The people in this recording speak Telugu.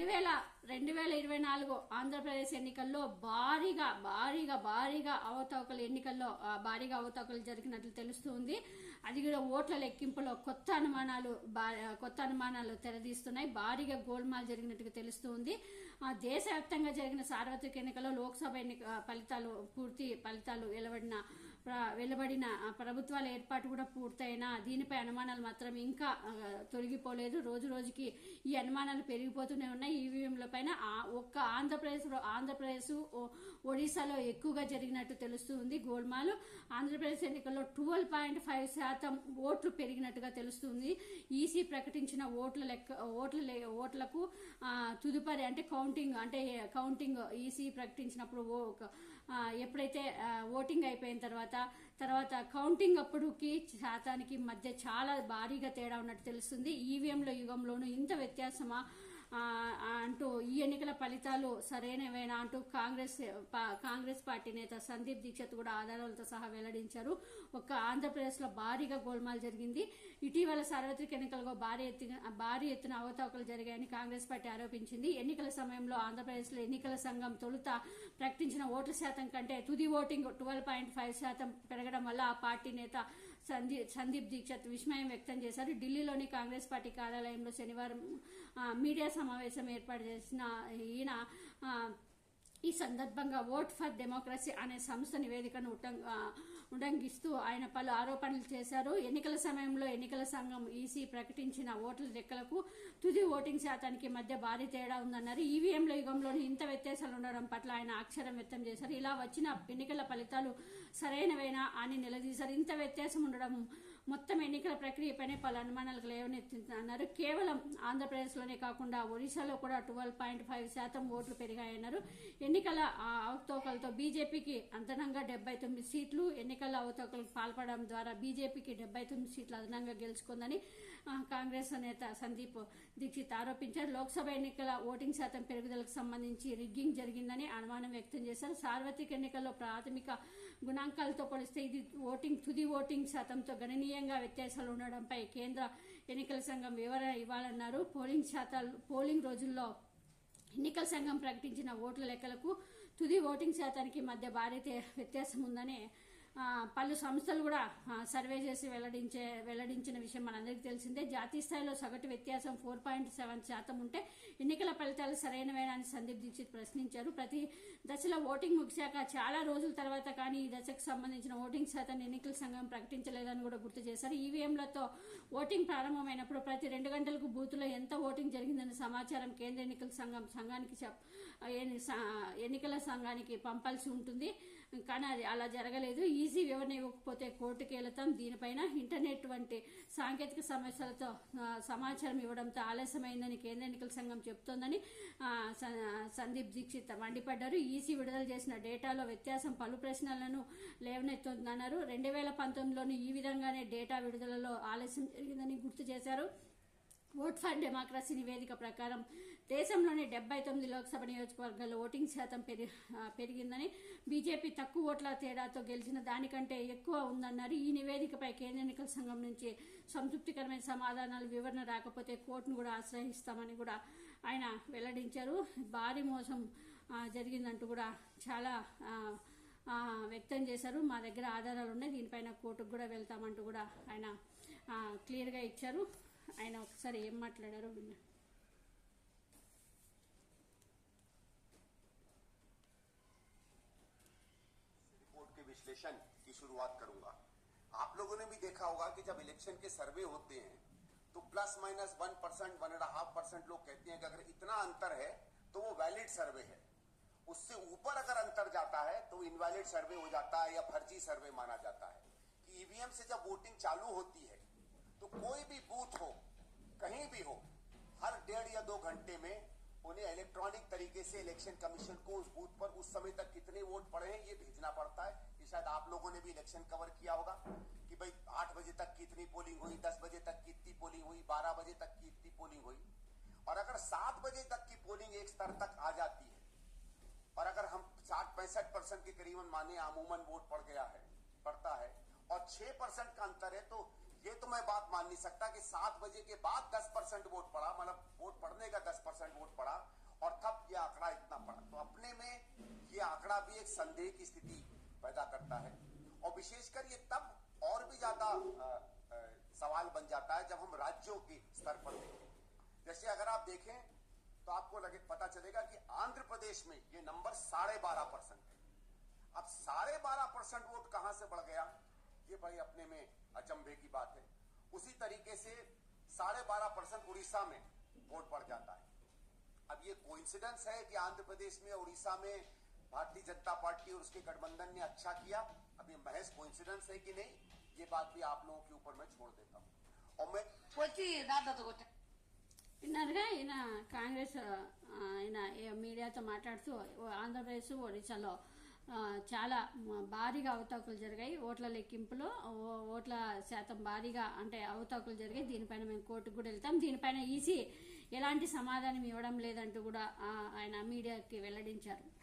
రెండు వేల రెండు వేల ఇరవై నాలుగు ఆంధ్రప్రదేశ్ ఎన్నికల్లో భారీగా భారీగా భారీగా అవతవకలు ఎన్నికల్లో భారీగా అవతవకలు జరిగినట్లు తెలుస్తుంది. అది కూడా ఓట్ల లెక్కింపులో కొత్త అనుమానాలు కొత్త అనుమానాలు తెరదీస్తున్నాయి. భారీగా గోల్మాల్ జరిగినట్టుగా తెలుస్తుంది. దేశవ్యాప్తంగా జరిగిన సార్వత్రిక ఎన్నికల్లో లోక్సభ ఎన్నిక ఫలితాలు పూర్తి ఫలితాలు వెలువడిన వెలువడిన ప్రభుత్వాల ఏర్పాటు కూడా పూర్తయినా దీనిపై అనుమానాలు మాత్రం ఇంకా తొలగిపోలేదు. రోజు రోజుకి ఈ అనుమానాలు పెరిగిపోతూనే ఉన్నాయి. ఈవీఎంల పైన ఆ- ఒక్క ఆంధ్రప్రదేశ్ ఆంధ్రప్రదేశ్ ఒడిశాలో ఎక్కువగా జరిగినట్టు తెలుస్తుంది గోల్మాలు. ఆంధ్రప్రదేశ్ ఎన్నికల్లో ట్వెల్వ్ పాయింట్ ఫైవ్ శాతం ఓట్లు పెరిగినట్టుగా తెలుస్తుంది. ఈసీ ప్రకటించిన ఓట్ల లెక్క ఓట్ల ఓట్లకు తుదుపరి అంటే కౌంటింగ్ అంటే కౌంటింగ్ ఈసీ ప్రకటించినప్పుడు ఓ- ఎప్పుడైతే ఓటింగ్ అయిపోయిన తర్వాత తర్వాత కౌంటింగ్ అప్పుడుకి శాతానికి మధ్య చాలా భారీగా తేడా ఉన్నట్టు తెలుస్తుంది. ఈవీఎంల యుగంలోనూ ఇంత వ్యత్యాసమా? అంటూ ఈ ఎన్నికల ఫలితాలు సరైనవేనా అంటూ కాంగ్రెస్ కాంగ్రెస్ పార్టీ నేత సందీప్ దీక్షిత్ కూడా ఆధారాలతో సహా వెల్లడించారు. ఒక్క ఆంధ్రప్రదేశ్లో భారీగా గోల్మాల్ జరిగింది. ఇటీవల సార్వత్రిక ఎన్నికల్లో భారీ ఎత్తున భారీ ఎత్తున అవతవకలు జరిగాయని కాంగ్రెస్ పార్టీ ఆరోపించింది. ఎన్నికల సమయంలో ఆంధ్రప్రదేశ్లో ఎన్నికల సంఘం తొలుత ప్రకటించిన ఓట్ల శాతం కంటే తుది ఓటింగ్ ట్వెల్వ్ పాయింట్ ఫైవ్ శాతం పెరగడం వల్ల ఆ పార్టీ నేత సందీప్ సందీప్ దీక్షిత్ విస్మయం వ్యక్తం చేశారు. ఢిల్లీలోని కాంగ్రెస్ పార్టీ కార్యాలయంలో శనివారం మీడియా సమావేశం ఏర్పాటు చేసిన ఈయన ఈ సందర్భంగా ఓట్ ఫర్ డెమోక్రసీ అనే సంస్థ నివేదికను ఉటం- ఆయన పలు ఆరోపణలు చేశారు. ఎన్నికల సమయంలో ఎన్నికల సంఘం ఈసీ ప్రకటించిన ఓట్ల లెక్కలకు తుది ఓటింగ్ శాతానికి మధ్య భారీ తేడా ఉందన్నారు. ఈవీఎంల యుగంలోని ఇంత వ్యత్యాసాలు ఉండడం పట్ల ఆయన ఆక్షరం వ్యక్తం చేశారు. ఇలా వచ్చిన ఎన్నికల ఫలితాలు సరైనవేనా అని నిలదీశారు. ఇంత వ్యత్యాసం ఉండడం మొత్తం ఎన్నికల ప్రక్రియపైనే పలు అనుమానాలకు లేవనెత్తిందన్నారు. కేవలం ఆంధ్రప్రదేశ్లోనే కాకుండా ఒడిశాలో కూడా ట్వెల్వ్ పాయింట్ ఫైవ్ శాతం ఓట్లు పెరిగాయన్నారు. ఎన్నికల అవతోకలతో బీజేపీకి అంతరంగా డెబ్బై తొమ్మిది సీట్లు ఎన్నికల అవతోకలకు పాల్పడడం ద్వారా బీజేపీకి డెబ్బై తొమ్మిది సీట్లు అదనంగా గెలుచుకుందని కాంగ్రెస్ నేత సందీప్ దీక్షిత్ ఆరోపించారు. లోక్సభ ఎన్నికల ఓటింగ్ శాతం పెరుగుదలకు సంబంధించి రిగ్గింగ్ జరిగిందని అనుమానం వ్యక్తం చేశారు. సార్వత్రిక ఎన్నికల్లో ప్రాథమిక గుణాంకాలతో పోలిస్తే ఇది ఓటింగ్ తుది ఓటింగ్ శాతంతో గణనీయంగా వ్యత్యాసాలు ఉండడంపై కేంద్ర ఎన్నికల సంఘం వివరణ ఇవ్వాలన్నారు. పోలింగ్ శాతాలు పోలింగ్ రోజుల్లో ఎన్నికల సంఘం ప్రకటించిన ఓట్ల లెక్కలకు తుది ఓటింగ్ శాతానికి మధ్య భారీ వ్యత్యాసం ఉందని పలు సంస్థలు కూడా సర్వే చేసి వెల్లడించే వెల్లడించిన విషయం మనందరికీ తెలిసిందే. జాతీయ స్థాయిలో సగటు వ్యత్యాసం ఫోర్ పాయింట్ సెవెన్ శాతం ఉంటే ఎన్నికల ఫలితాలు సరైనవేనా అని సందీప్ దీక్షిత్ ప్రశ్నించారు. ప్రతి దశలో ఓటింగ్ ముగిశాక చాలా రోజుల తర్వాత కానీ ఈ దశకు సంబంధించిన ఓటింగ్ శాతాన్ని ఎన్నికల సంఘం ప్రకటించలేదని కూడా గుర్తు చేశారు. ఈవీఎంలతో ఓటింగ్ ప్రారంభమైనప్పుడు ప్రతి రెండు గంటలకు బూత్లో ఎంత ఓటింగ్ జరిగిందనే సమాచారం కేంద్ర ఎన్నికల సంఘం సంఘానికి చెప్ ఎన్నికల సంఘానికి పంపాల్సి ఉంటుంది. కానీ అది అలా జరగలేదు. ఈజీ వివరణ ఇవ్వకపోతే కోర్టుకు వెళతాం దీనిపైన ఇంటర్నెట్ వంటి సాంకేతిక సమస్యలతో సమాచారం ఇవ్వడంతో ఆలస్యమైందని కేంద్ర ఎన్నికల సంఘం చెబుతోందని స- సందీప్ దీక్షిత్ మండిపడ్డారు. ఈసీ విడుదల చేసిన డేటాలో వ్యత్యాసం పలు ప్రశ్నలను లేవనెత్తుందన్నారు రెండు వేల పంతొమ్మిదిలోని ఈ విధంగానే డేటా విడుదలలో ఆలస్యం జరిగిందని గుర్తు చేశారు. ఓట్ ఫర్ డెమోక్రసీ నివేదిక ప్రకారం దేశంలోని డెబ్బై తొమ్మిది లోక్సభ నియోజకవర్గాల్లో ఓటింగ్ శాతం పెరి పెరిగిందని బీజేపీ తక్కువ ఓట్ల తేడాతో గెలిచిన దానికంటే ఎక్కువ ఉందన్నారు. ఈ నివేదికపై కేంద్ర ఎన్నికల సంఘం నుంచి సంతృప్తికరమైన సమాధానాలు వివరణ రాకపోతే కోర్టును కూడా ఆశ్రయిస్తామని కూడా ఆయన వెల్లడించారు. భారీ మోసం జరిగిందంటూ కూడా చాలా వ్యక్తం చేశారు. మా దగ్గర ఆధారాలు ఉన్నాయి దీనిపైన కోర్టుకు కూడా వెళ్తామంటూ కూడా ఆయన క్లియర్గా ఇచ్చారు. ఆయన ఒకసారి ఏం మాట్లాడారో విన్నా रिपोर्ट के विश्लेषण की शुरुआत करूंगा आप लोगों ने भी देखा होगा कि जब इलेक्शन के सर्वे होते हैं तो plus minus one percent one and half percent लोग कहते हैं कि अगर इतना अंतर है तो वो वैलिड सर्वे है उससे ऊपर अगर अंतर जाता है तो इनवैलिड सर्वे हो जाता है या फर्जी सर्वे माना जाता है कि ईवीएम से जब वोटिंग चालू होती है तो कोई भी बूथ हो, कहीं भी हो, हर डेढ़ या दो घंटे में उन्हें इलेक्ट्रॉनिक तरीके से इलेक्शन कमीशन को उस बूथ पर उस समय तक कितने वोट पड़े हैं, ये भेजना पड़ता है। ये शायद आप लोगों ने भी इलेक्शन कवर किया होगा कि भाई आठ बजे तक कितनी पोलिंग हुई, दस बजे तक कितनी पोलिंग हुई, बारह बजे तक कितनी पोलिंग हुई। और अगर सात बजे तक की पोलिंग एक स्तर तक आ जाती है, और अगर हम साठ पैंसठ परसेंट के करीबन माने अमूमन वोट पड़ गया है, पड़ता है, और छह परसेंट का अंतर है तो ये तो मैं बात मान नहीं सकता कि सात बजे के बाद दस परसेंट वोट पड़ा मतलब वोट पड़ने का दस परसेंट वोट पड़ा, और तब ये आंकड़ा इतना पड़ा। तो अपने में ये आंकड़ा भी एक संदेह की स्थिति पैदा करता है। और विशेषकर ये तब और भी ज़्यादा सवाल बन जाता है जब हम राज्यों के स्तर पर देखें। जैसे अगर आप देखें तो आपको लगे, पता चलेगा कि आंध्र प्रदेश में ये नंबर साढ़े बारह परसेंट है। अब साढ़े बारह परसेंट वोट कहाँ से बढ़ गया? ये भाई अपने में अचंभे की बात है उसी तरीके से साढ़े बारह परसेंट उड़ीसा में वोट बढ़ जाता है अब ये कोइंसिडेंस है कि आंध्र प्रदेश में उड़ीसा में भारतीय जनता पार्टी और उसके गठबंधन ने अच्छा किया अब ये महज कोइंसिडेंस है कि नहीं ये बात भी आप लोगों के ऊपर मैं छोड़ देता हूँ और मैं వచ్చి దాదాపు కొట్ట విన్నారుగా ఈయన కాంగ్రెస్ ఆ, ఆయన ఏ- మీడియాతో మాట్లాడుతూ ఓ ఆంధ్రప్రదేశ్ ఒడిశాలో ఆ, చాలా భారీగా అవతాకులు జరిగాయి. ఓట్ల లెక్కింపులో ఓ- ఓట్ల శాతం భారీగా అంటే అవతాకులు జరిగాయి. దీనిపైన మేము కోర్టుకు కూడా వెళ్తాం. దీనిపైన ఈసీ ఎలాంటి సమాధానం ఇవ్వడం లేదంటూ కూడా ఆయన మీడియాకి వెల్లడించారు.